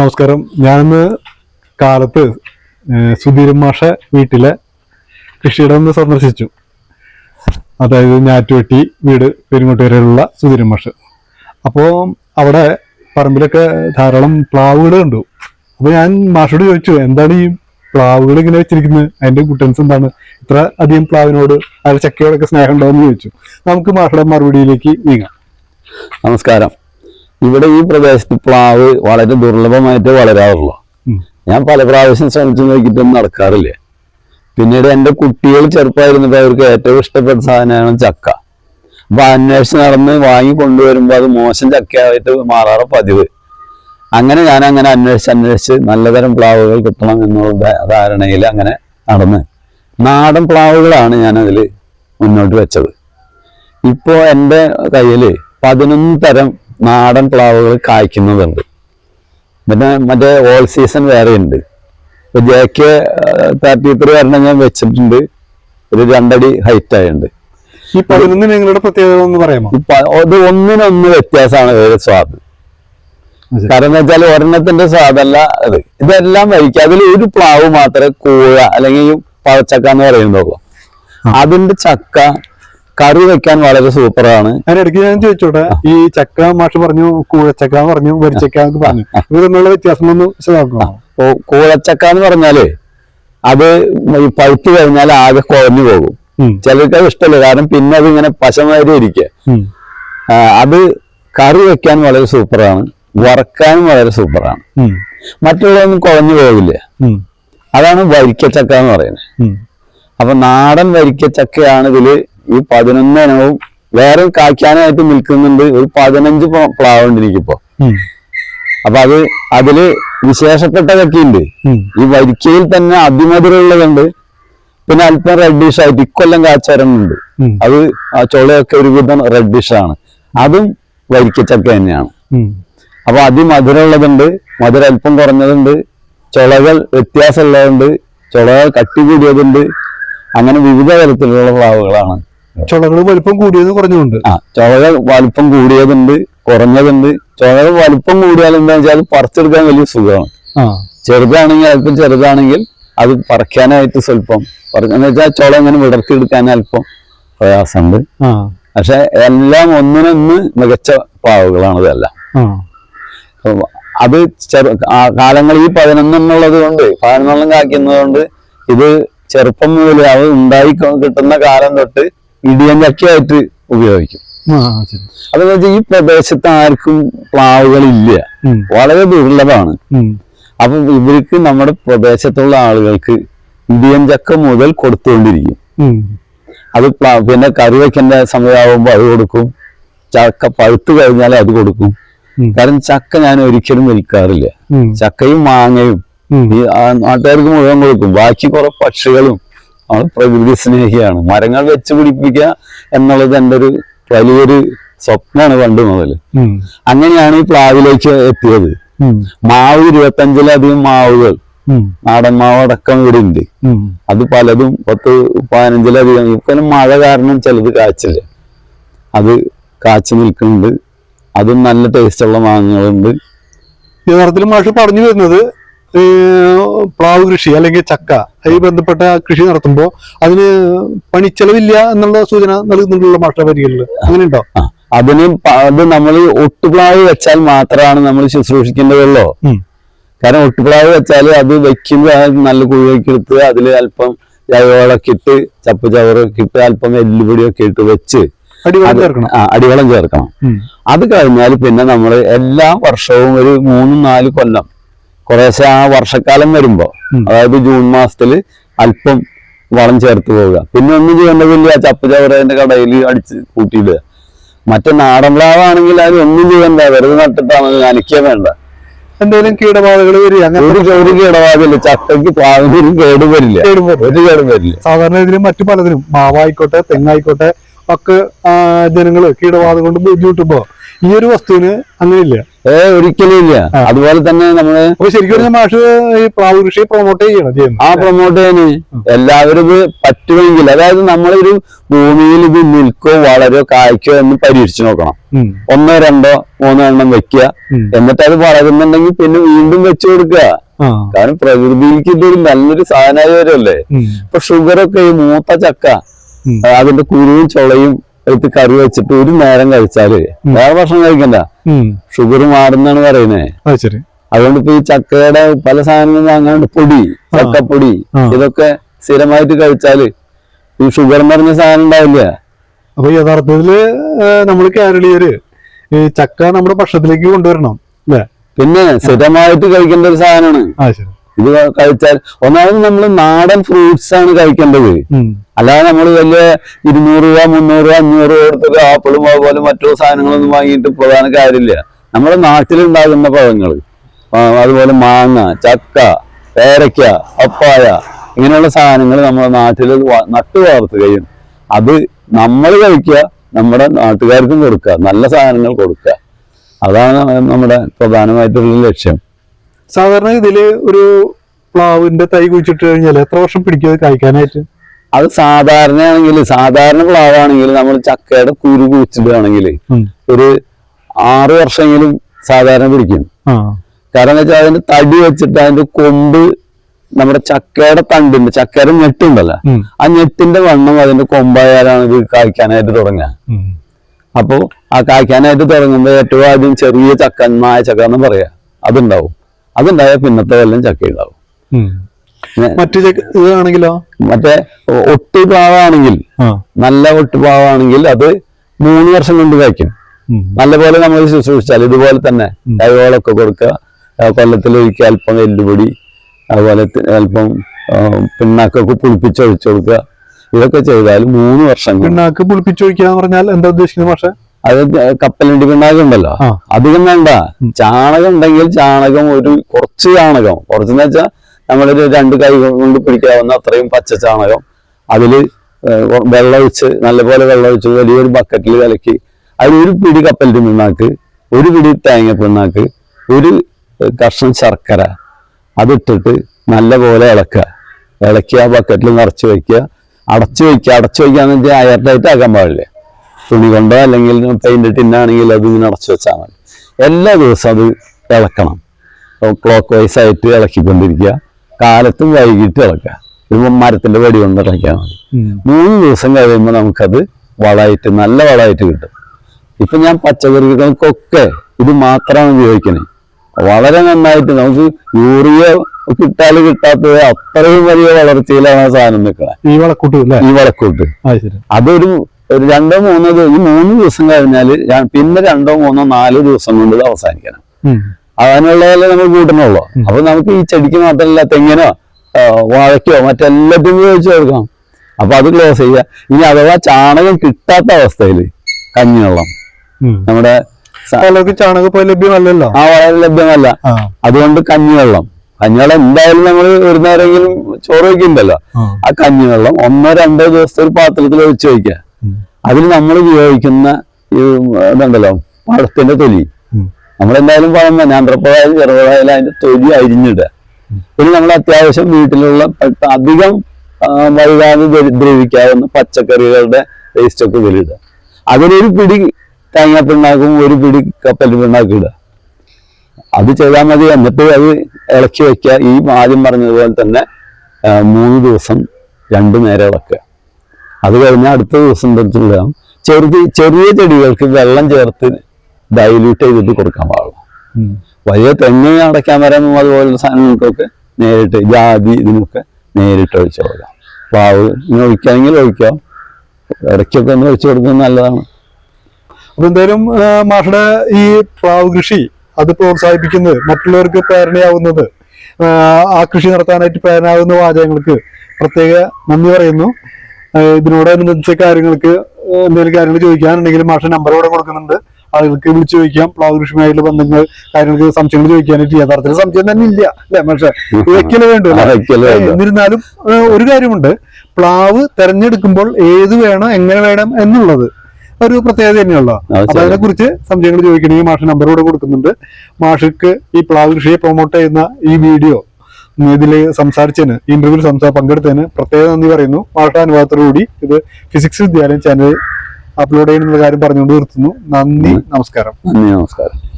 നമസ്കാരം. ഞാനിന്ന് കാലത്ത് സുധീരൻ മാഷ വീട്ടിലെ കൃഷിയിടം ഒന്ന് സന്ദർശിച്ചു. അതായത് ഞാറ്റുവെട്ടി വീട് പെരുങ്ങോട്ടുകരയിലുള്ള സുധീരൻ മാഷ്. അപ്പോൾ അവിടെ പറമ്പിലൊക്കെ ധാരാളം പ്ലാവുകൾ കണ്ടു. അപ്പോൾ ഞാൻ മാഷോട് ചോദിച്ചു എന്താണ് ഈ പ്ലാവുകൾ ഇങ്ങനെ വെച്ചിരിക്കുന്നത്? അതിന്റെ ഗുട്ടൻസ് എന്താണ്? ഇത്ര അധികം പ്ലാവിനോട് അതിൽ ചക്കയോടൊക്കെ സ്നേഹം ഉണ്ടോ എന്ന് ചോദിച്ചു. നമുക്ക് മാഷയുടെ മറുപടിയിലേക്ക് നീങ്ങാം. നമസ്കാരം. ഇവിടെ ഈ പ്രദേശത്ത് പ്ലാവ് വളരെ ദുർലഭമായിട്ട് വളരാറുള്ളൂ ഞാൻ പല പ്രാവശ്യം ശ്രമിച്ചു നോക്കിയിട്ടൊന്നും നടക്കാറില്ല. പിന്നീട് എന്റെ കുട്ടികൾ ചെറുപ്പമായിരുന്നപ്പോൾ അവർക്ക് ഏറ്റവും ഇഷ്ടപ്പെട്ട സാധനമാണ് ചക്ക. അപ്പൊ അന്വേഷിച്ച് നടന്ന് വാങ്ങി കൊണ്ടുവരുമ്പോൾ അത് മോശം ചക്കയായിട്ട് മാറാറ് പതിവ്. അങ്ങനെ ഞാൻ അങ്ങനെ അന്വേഷിച്ച് അന്വേഷിച്ച് നല്ലതരം പ്ലാവുകൾ കിട്ടണം എന്നുള്ള ധാരണയിൽ അങ്ങനെ നടന്ന്. നാടൻ പ്ലാവുകളാണ് ഞാൻ അതിൽ മുന്നോട്ട് വെച്ചത്. ഇപ്പോൾ എന്റെ കയ്യിൽ പതിനൊന്ന് തരം നാടൻ പ്ലാവുകൾ കായ്ക്കുന്നതുണ്ട്. പിന്നെ മറ്റേ ഓൾ സീസൺ വേറെ ഉണ്ട് ഇപ്പൊ ജെ കെ തേർട്ടി ത്രീ ഒരെണ്ണം ഞാൻ വെച്ചിട്ടുണ്ട്. ഒരു രണ്ടടി ഹൈറ്റ് ആയുണ്ട്. ഈ പതിനൊന്നിന് നിങ്ങളുടെ പ്രത്യേകത ഒന്ന് പറയാമോ? ഇത് അത് ഒന്നിനൊന്ന് വ്യത്യാസമാണ് വേറെ സ്വാദ്. കാരണം എന്ന് വെച്ചാൽ ഒരെണ്ണത്തിന്റെ സ്വാദല്ല അത്. ഇതെല്ലാം വരിക്കുക അതിൽ ഒരു പ്ലാവ് മാത്രമേ കൂഴ അല്ലെങ്കിൽ പഴച്ചക്ക എന്ന് പറയുന്നുള്ളൂ അതിന്റെ ചക്ക കറി വെക്കാൻ വളരെ സൂപ്പറാണ്. ഇടയ്ക്ക് ഞാൻ ചോദിച്ചോട്ടെ ഈ ചക്ക മാഷ് പറഞ്ഞു കൂഴച്ചക്ക പറഞ്ഞു വരിച്ചക്ക എന്നൊക്കെ പറഞ്ഞു. ഇത് തമ്മിലുള്ള വ്യത്യാസം ഒന്ന് വിശദമാക്കണം കൂഴച്ചക്ക എന്ന് പറഞ്ഞാൽ അത് ഈ പഴുത്ത് കഴിഞ്ഞാൽ ആകെ കുഴഞ്ഞു പോകും. ചിലർക്ക് അത് ഇഷ്ടമല്ല കാരണം പിന്നെ അത് ഇങ്ങനെ പശമാരി ഇരിക്കുക. അത് കറി വെക്കാൻ വളരെ സൂപ്പറാണ് വറക്കാനും വളരെ സൂപ്പറാണ്. മറ്റുള്ളതൊന്നും കുഴഞ്ഞു പോകില്ല. അതാണ് വരിക്കച്ചക്ക എന്ന് പറയുന്നത്. അപ്പൊ നാടൻ വരിക്കച്ചക്കയാണ് ഇതിൽ ഈ പതിനൊന്ന് ഇനവും വേറെ കായ്ക്കാനായിട്ട് നിൽക്കുന്നുണ്ട്. ഒരു പതിനഞ്ച് പ്ലാവ് ഉണ്ട് എനിക്കിപ്പോ. അപ്പൊ അത് അതിൽ വിശേഷപ്പെട്ടതൊക്കെ ഉണ്ട്. ഈ വരിക്കയിൽ തന്നെ അതിമധുരമുള്ളതുണ്ട്. പിന്നെ അല്പം റെഡിഷ് ആയിട്ട് ഇക്കൊല്ലം കാച്ചരമുണ്ട്. അത് ആ ചുളയൊക്കെ ഒരുവിധം റെഡിഷ് ആണ്. അതും വരിക്കച്ചക്ക തന്നെയാണ്. അപ്പൊ അതിമധുരമുള്ളതുണ്ട്. മധുരം അല്പം കുറഞ്ഞതുണ്ട്. ചുളകൾ വ്യത്യാസമുള്ളതുണ്ട്. ചുളകൾ കട്ടി കൂടിയതുണ്ട്. അങ്ങനെ വിവിധ തരത്തിലുള്ള പ്ലാവുകളാണ്. ചുളകൾ വലിപ്പം കൂടിയത് കുറഞ്ഞുണ്ട് ആ ചുളകൾ വലിപ്പം കൂടിയതുണ്ട് കുറഞ്ഞതുണ്ട്. ചുളകൾ വലിപ്പം കൂടിയാൽ എന്താ വെച്ചാൽ അത് പറിച്ചെടുക്കാൻ വലിയ സുഖമാണ്. ചെറുതാണെങ്കിൽ അല്പം ചെറുതാണെങ്കിൽ അത് പറിക്കാനായിട്ട് സ്വല്പം. പറിക്കാന്ന് വെച്ചാൽ ചുള ഇങ്ങനെ വിടർത്തിയെടുക്കാൻ അല്പം പ്രയാസമുണ്ട്. പക്ഷെ എല്ലാം ഒന്നിനൊന്ന് മികച്ച പാവുകളാണ് ഇതെല്ലാം. അത് ചെറു കാലങ്ങൾ ഈ പതിനൊന്നെണ്ണുള്ളത് കൊണ്ട് പതിനൊന്നെണ്ണം കാക്കുന്നത് കൊണ്ട് ഇത് ചെറുപ്പം മുതൽ അത് ഉണ്ടായി കിട്ടുന്ന കാലം തൊട്ട് ഇടിയൻ ചക്കയായിട്ട് ഉപയോഗിക്കും അതെന്ന് വെച്ചാൽ ഈ പ്രദേശത്ത് ആർക്കും പ്ലാവുകളില്ല. വളരെ ദുർലഭമാണ്. അപ്പൊ ഇവർക്ക് നമ്മുടെ പ്രദേശത്തുള്ള ആളുകൾക്ക് ഇടിയൻ ചക്ക മുതൽ കൊടുത്തുകൊണ്ടിരിക്കും അത് പിന്നെ കറി വെക്കേണ്ട സമയമാകുമ്പോൾ അത് കൊടുക്കും. ചക്ക പഴുത്ത് കഴിഞ്ഞാൽ അത് കൊടുക്കും. കാരണം ചക്ക ഞാൻ ഒരിക്കലും വിൽക്കാറില്ല. ചക്കയും മാങ്ങയും ഈ ആ- നാട്ടുകാർക്ക് മുഴുവൻ കൊടുക്കും. ബാക്കി കുറെ പക്ഷികളും നമ്മൾ പ്രകൃതി സ്നേഹിയാണ്. മരങ്ങൾ വെച്ച് പിടിപ്പിക്കുക എന്നുള്ളത് എന്റെ ഒരു വലിയൊരു സ്വപ്നമാണ് പണ്ട് മുതൽ അങ്ങനെയാണ് ഈ പ്ലാവിലേക്ക് എത്തിയത്. മാവ് ഇരുപത്തഞ്ചിലധികം മാവുകൾ. നാടൻ മാവ് അടക്കം ഇവിടെ ഉണ്ട് അത് പലതും പത്ത് പതിനഞ്ചിലധികം. ഇപ്പം മഴ കാരണം ചിലത് കാച്ചില്ല അത് കാച്ചു നിൽക്കുന്നുണ്ട്. അതും നല്ല ടേസ്റ്റുള്ള മാങ്ങകളുണ്ട്. യഥാർത്ഥത്തിൽ മാഷ് പറഞ്ഞു വരുന്നത് പ്ലാവ് കൃഷി അല്ലെങ്കിൽ ചക്ക ഈ ബന്ധപ്പെട്ട കൃഷി നടത്തുമ്പോൾ അതിന് പണിച്ചെലവില്ല എന്നുള്ള സൂചന നൽകുന്നുണ്ടല്ലോ മാഷ പരിഗണന അങ്ങനെയുണ്ടോ? അതിന് അത് നമ്മൾ ഒട്ടുപ്ലാവ് വെച്ചാൽ മാത്രമാണ് നമ്മൾ ശുശ്രൂഷിക്കേണ്ടതുള്ളൂ. കാരണം ഒട്ടുപ്ലാവ് വെച്ചാൽ അത് വെക്കുമ്പോൾ നല്ല കുഴിയൊക്കെ എടുത്ത് അതിൽ അല്പം ജൈവവളമൊക്കെ ഇട്ട് ചപ്പ് ചവറൊക്കെ ഇട്ട് അല്പം എല്ലുപൊടിയൊക്കെ ഇട്ട് വെച്ച് അടിവളം ചേർക്കണം. അത് കഴിഞ്ഞാൽ പിന്നെ നമ്മൾ എല്ലാ വർഷവും ഒരു മൂന്നും നാല് കൊല്ലം കുറേശ്ശെ ആ വർഷക്കാലം വരുമ്പോ അതായത് ജൂൺ മാസത്തിൽ അല്പം വളം ചേർത്ത് പോവുക. പിന്നെ ഒന്നും ചെയ്യേണ്ടതില്ല ചപ്പ് ചവറേന്റെ കടയിൽ അടിച്ച് കൂട്ടിയിടുക. മറ്റേ നാടൻ പ്ലാവാണെങ്കിൽ അത് ഒന്നും ചെയ്യണ്ട വെറുതെ നട്ടിട്ടാണ് നനയ്ക്കുക വേണ്ട. എന്തെങ്കിലും കീടബാധകൾ വരിക അങ്ങനെ ഒരു ഒരു കീടബാധയില്ല ചക്കയ്ക്ക് പ്ലാവിനൊരു കേട് വരില്ല. ഒരു കേടും വരില്ല. സാധാരണ ഇതിലും മറ്റു പലതിനും മാവായിക്കോട്ടെ തെങ്ങായിക്കോട്ടെ ഒക്കെ ജനങ്ങൾ കീടബാധ കൊണ്ട് ബുദ്ധിമുട്ടുമ്പോ ഈ ഒരു വസ്തുവിന് അങ്ങനെയില്ല. ഏ ഒരിക്കലും ഇല്ല. അതുപോലെ തന്നെ നമ്മൾ ശരിക്കും മാഷ് ഈ പ്ലാവ് പ്രൊമോട്ട് ചെയ്യണം ചെയ്യുന്നത് ആ പ്രൊമോട്ട് ചെയ്യാന് എല്ലാവരും ഇത് പറ്റുമെങ്കിൽ അതായത് നമ്മളൊരു ഭൂമിയിൽ ഇത് നിൽക്കോ വളരോ കായ്ക്കോ എന്ന് പരീക്ഷിച്ചു നോക്കണം. ഒന്നോ രണ്ടോ മൂന്നോ എണ്ണം വെക്കുക. എന്നിട്ട് അത് വളരുന്നുണ്ടെങ്കിൽ പിന്നെ വീണ്ടും വെച്ചു കൊടുക്കുക. കാരണം പ്രകൃതിക്ക് ഇതൊരു നല്ലൊരു സാധനമായി വരുമല്ലേ ഇപ്പൊ ഷുഗറൊക്കെ ഈ മൂത്ത ചക്ക അതിന്റെ കുരുവും ചുളയും എടുത്ത് കറി വെച്ചിട്ട് ഒരു നേരം കഴിച്ചാൽ വേറെ ഭക്ഷണം കഴിക്കണ്ട. ഷുഗർ മാറുന്നാണ് പറയുന്നത് അത് അതുകൊണ്ട് ഇപ്പൊ ഈ ചക്കയുടെ പല സാധനങ്ങളും വാങ്ങാണ്ട് പൊടി ചക്കപ്പൊടി ഇതൊക്കെ സ്ഥിരമായിട്ട് കഴിച്ചാൽ ഈ ഷുഗർ മറിഞ്ഞ പറഞ്ഞ സാധനം ഉണ്ടാവില്ല. അപ്പൊ യഥാർത്ഥത്തിൽ നമ്മൾ കേരളീയര് ഈ ചക്ക നമ്മുടെ ഭക്ഷണത്തിലേക്ക് കൊണ്ടുവരണം അല്ലേ? പിന്നെ സ്ഥിരമായിട്ട് കഴിക്കേണ്ട ഒരു സാധനമാണ്. ഇത് കഴിച്ചാൽ ഒന്നാമത് നമ്മൾ നാടൻ ഫ്രൂട്ട്സ് ആണ് കഴിക്കേണ്ടത്. അല്ലാതെ നമ്മൾ വലിയ ഇരുന്നൂറ് രൂപ മുന്നൂറ് രൂപ അഞ്ഞൂറ് രൂപ കൊടുത്തിട്ട് ആപ്പിളും അതുപോലെ മറ്റു സാധനങ്ങളൊന്നും വാങ്ങിയിട്ട് പ്രധാന കാര്യമില്ല. നമ്മുടെ നാട്ടിലുണ്ടാകുന്ന പഴങ്ങൾ അതുപോലെ മാങ്ങ ചക്ക പേരയ്ക്ക പപ്പായ ഇങ്ങനെയുള്ള സാധനങ്ങൾ നമ്മുടെ നാട്ടിൽ നട്ടു വളർത്തുകയും അത് നമ്മൾ കഴിക്കുക നമ്മുടെ നാട്ടുകാർക്കും കൊടുക്കുക നല്ല സാധനങ്ങൾ കൊടുക്കുക. അതാണ് നമ്മുടെ പ്രധാനമായിട്ടുള്ള ലക്ഷ്യം. സാധാരണ ഇതിൽ ഒരു പ്ലാവിന്റെ തൈ കുഴിച്ചിട്ട് കഴിഞ്ഞാൽ എത്ര വർഷം പിടിക്കും അത് കായ്ക്കാനായിട്ട്? അത് സാധാരണയാണെങ്കിൽ സാധാരണ പ്ലാവാണെങ്കിൽ നമ്മൾ ചക്കയുടെ കുരു കുഴിച്ചിട്ടാണെങ്കിൽ. ഒരു ആറു വർഷമെങ്കിലും സാധാരണ പിടിക്കും. കാരണം എന്താ വെച്ചാൽ അതിന്റെ തടി വെച്ചിട്ട് അതിന്റെ കൊമ്പ് നമ്മുടെ ചക്കയുടെ തണ്ടിന്റെ ചക്കയുടെ ഞെട്ടുണ്ടല്ലോ ആ ഞെട്ടിന്റെ വണ്ണം അതിന്റെ കൊമ്പായാലാണ് ഇത് കായ്ക്കാനായിട്ട് തുടങ്ങുക. ഉം. അപ്പോ ആ കായ്ക്കാനായിട്ട് തുടങ്ങുമ്പോൾ ഏറ്റവും ആദ്യം ചെറിയ ചക്ക നായ ചക്ക എന്ന് പറയാ. അതുണ്ടാവും. അതുണ്ടായ പിന്നത്തെ കൊല്ലം ചക്ക ഉണ്ടാവും മറ്റു ഇതാണെങ്കിലോ മറ്റേ ഒട്ടുപാവാണെങ്കിൽ നല്ല ഒട്ടുപാവാണെങ്കിൽ അത് മൂന്ന് വർഷം കൊണ്ട് കഴിക്കും. നല്ലപോലെ നമ്മൾ ശുശ്രൂഷിച്ചാൽ ഇതുപോലെ തന്നെ കൈവോളൊക്കെ കൊടുക്കുക. കൊല്ലത്തിലൊരിക്കൽ അല്പം എല്ലുപൊടി അതുപോലെ അല്പം പിണ്ണാക്കൊക്കെ പുളിപ്പിച്ചൊഴിച്ചു കൊടുക്കുക. ഇതൊക്കെ ചെയ്താൽ മൂന്ന് വർഷം പിണ്ണാക്ക് പുളിപ്പിച്ചൊഴിക്കാന്ന് പറഞ്ഞാൽ എന്താ ഉദ്ദേശിക്കുന്നത് പക്ഷെ അത് കപ്പലണ്ടി പിണ്ണാക്ക് ഉണ്ടല്ലോ അധികം വേണ്ട. ചാണകം ഉണ്ടെങ്കിൽ ചാണകം ഒരു കുറച്ച് ചാണകം. കുറച്ചെന്ന് വെച്ചാൽ നമ്മളൊരു രണ്ട് കൈ കൊണ്ട് പിടിക്കാവുന്ന അത്രയും പച്ച ചാണകം. അതിൽ വെള്ളമൊഴിച്ച് നല്ലപോലെ വെള്ളമൊഴിച്ച് വലിയൊരു ബക്കറ്റിൽ കലക്കി അതിൽ ഒരു പിടി കപ്പലണ്ടി പിണ്ണാക്ക് ഒരു പിടി തേങ്ങ പിണ്ണാക്ക് ഒരു കഷ്ണം ശർക്കര അതിട്ടിട്ട് നല്ലപോലെ ഇളക്കുക. ഇളക്കി ആ ബക്കറ്റിൽ നിറച്ച് വയ്ക്കുക അടച്ചു വയ്ക്കുക അടച്ചു വെക്കാന്ന് വെച്ചാൽ അയർട്ടായിട്ട് ആക്കാൻ പാടില്ല? തുണി കൊണ്ടോ അല്ലെങ്കിൽ പെയിന്റ് ടിന്നാണെങ്കിൽ അത് ഇങ്ങനെ അടച്ചു വെച്ചാൽ മതി. എല്ലാ ദിവസവും അത് ഇളക്കണം. ക്ലോക്ക് വൈസ് ആയിട്ട് ഇളക്കിക്കൊണ്ടിരിക്കുക. കാലത്തും വൈകിട്ട് ഇളക്കുക. ഒരു മരത്തിന്റെ വടി കൊണ്ട് ഇളക്കിയാൽ മതി. മൂന്ന് ദിവസം കഴിയുമ്പോൾ നമുക്കത് വളമായിട്ട് നല്ല വളമായിട്ട് കിട്ടും. ഇപ്പം ഞാൻ പച്ചക്കറികൾക്കൊക്കെ ഇത് മാത്രമാണ് ഉപയോഗിക്കണേ. വളരെ നന്നായിട്ട് നമുക്ക് യൂറിയ കിട്ടാൽ കിട്ടാത്തത് അത്രയും വലിയ വളർച്ചയിലാണ് ആ സാധനം നിൽക്കുന്നത് ഈ വളക്കൂട്ട് ഈ വളക്കൂട്ട്. അതൊരു ഒരു രണ്ടോ മൂന്നോ ദിവസം ഈ മൂന്ന് ദിവസം കഴിഞ്ഞാൽ പിന്നെ രണ്ടോ മൂന്നോ നാലോ ദിവസം കൊണ്ട് ഇത് അവസാനിക്കണം. അതിനുള്ളതല്ലേ നമ്മൾ കൂട്ടണുള്ളൂ അപ്പൊ നമുക്ക് ഈ ചെടിക്ക് മാത്രമല്ല തെങ്ങിനോ വാഴയ്ക്കോ മറ്റെല്ലാത്തിനും ഉപയോഗിച്ച് കൊടുക്കണം. അപ്പൊ അത് ക്ലോസ് ചെയ്യുക. ഇനി അഥവാ ചാണകം കിട്ടാത്ത അവസ്ഥയിൽ കഞ്ഞിവെള്ളം. നമ്മുടെ പലർക്ക് ചാണകപ്പോ ലഭ്യമല്ലല്ലോ. ആ വളരെ ലഭ്യമല്ല. അതുകൊണ്ട് കഞ്ഞിവെള്ളം. കഞ്ഞിവെള്ളം എന്തായാലും നമ്മൾ ഒരു നേരമെങ്കിലും ചോറ് വയ്ക്കുന്നുണ്ടല്ലോ. ആ. കഞ്ഞിവെള്ളം ഒന്നോ രണ്ടോ ദിവസത്തെ ഒരു പാത്രത്തിൽ ഒഴിച്ചു വയ്ക്കുക. അതിൽ നമ്മൾ ഉപയോഗിക്കുന്ന ഈ ഇതുണ്ടല്ലോ പഴത്തിന്റെ തൊലി. നമ്മളെന്തായാലും പഴം നേന്ത്രപ്പഴമായാലും ചെറുപഴായാലും അതിന്റെ തൊലി അരിഞ്ഞിടുക. പിന്നെ നമ്മൾ അത്യാവശ്യം വീട്ടിലുള്ള അധികം വൈകാതെ ദ്രവിക്കാവുന്ന പച്ചക്കറികളുടെ വേസ്റ്റ് ഒക്കെ ഇതിലിടുക. അതിലൊരു പിടി തേങ്ങാപ്പിണ്ണാക്കും ഒരു പിടി കപ്പൽ പിണ്ണാക്കും ഇടുക. അത് ചെയ്താൽ മതി. എന്നിട്ട് അത് ഇളക്കി വെക്കുക. ഈ ആദ്യം പറഞ്ഞതുപോലെ തന്നെ മൂന്ന് ദിവസം രണ്ടു നേരം ഇളക്കുക. അത് കഴിഞ്ഞാൽ അടുത്ത ദിവസം തൊട്ടുള്ള ചെറുത് ചെറിയ ചെടികൾക്ക് വെള്ളം ചേർത്ത് ഡൈല്യൂട്ട് ചെയ്തിട്ട് കൊടുക്കാൻ പാടുള്ളൂ. വലിയ തെങ്ങ് അടയ്ക്കാൻ വരാനും അതുപോലുള്ള സാധനങ്ങൾക്കൊക്കെ നേരിട്ട് ജാതി ഇതിനൊക്കെ നേരിട്ട് ഒഴിച്ചു കൊടുക്കാം. പ്ലാവ് ഇങ്ങനെ ഒഴിക്കാമെങ്കിൽ ഒഴിക്കാം. ഇടയ്ക്കൊക്കെ ഒന്ന് ഒഴിച്ചു കൊടുക്കുന്നത് നല്ലതാണ്. അപ്പൊ എന്തായാലും മാഷയുടെ ഈ പ്ലാവ് കൃഷി അത് പ്രോത്സാഹിപ്പിക്കുന്നത് മറ്റുള്ളവർക്ക് പ്രേരണയാവുന്നത് ആ, കൃഷി നടത്താനായിട്ട് പ്രേരണയാവുന്ന വാചകങ്ങൾക്ക് പ്രത്യേക നന്ദി പറയുന്നു. ഇതിനോടനുബന്ധിച്ച കാര്യങ്ങൾക്ക് എന്തെങ്കിലും കാര്യങ്ങൾ ചോദിക്കാനുണ്ടെങ്കിൽ മാഷ നമ്പർ ഇവിടെ കൊടുക്കുന്നുണ്ട്. ആളുകൾക്ക് വിളിച്ചു ചോദിക്കാം. പ്ലാവ് കൃഷിയുമായിട്ടുള്ള ബന്ധങ്ങൾ കാര്യങ്ങൾക്ക് സംശയങ്ങൾ ചോദിക്കാനായിട്ട് യഥാർത്ഥത്തിൽ സംശയം തന്നെ ഇല്ല. അല്ലെ പക്ഷേ വെക്കൽ വേണ്ടു. എന്നിരുന്നാലും ഒരു കാര്യമുണ്ട്. പ്ലാവ് തെരഞ്ഞെടുക്കുമ്പോൾ ഏത് വേണം എങ്ങനെ വേണം എന്നുള്ളത് ഒരു പ്രത്യേകത തന്നെയുള്ള അപ്പൊ. അതിനെ കുറിച്ച് സംശയങ്ങൾ ചോദിക്കണമെങ്കിൽ മാഷ് നമ്പർ ഇവിടെ കൊടുക്കുന്നുണ്ട്. മാഷിക്ക് ഈ പ്ലാവ് കൃഷിയെ പ്രൊമോട്ട് ചെയ്യുന്ന ഈ വീഡിയോ ഇതിൽ സംസാരിച്ചതിന് ഇന്റർവ്യൂവിൽ സംസാ പങ്കെടുത്തതിന് പ്രത്യേക നന്ദി പറയുന്നു. മാഷ അനുഭവത്തോടുകൂടി ഇത് ഫിസിക്സ് വിദ്യാലയം ചാനൽ അപ്ലോഡ് ചെയ്യുന്ന കാര്യം പറഞ്ഞുകൊണ്ട് നിർത്തുന്നു. നന്ദി. നമസ്കാരം. നന്ദി നമസ്കാരം.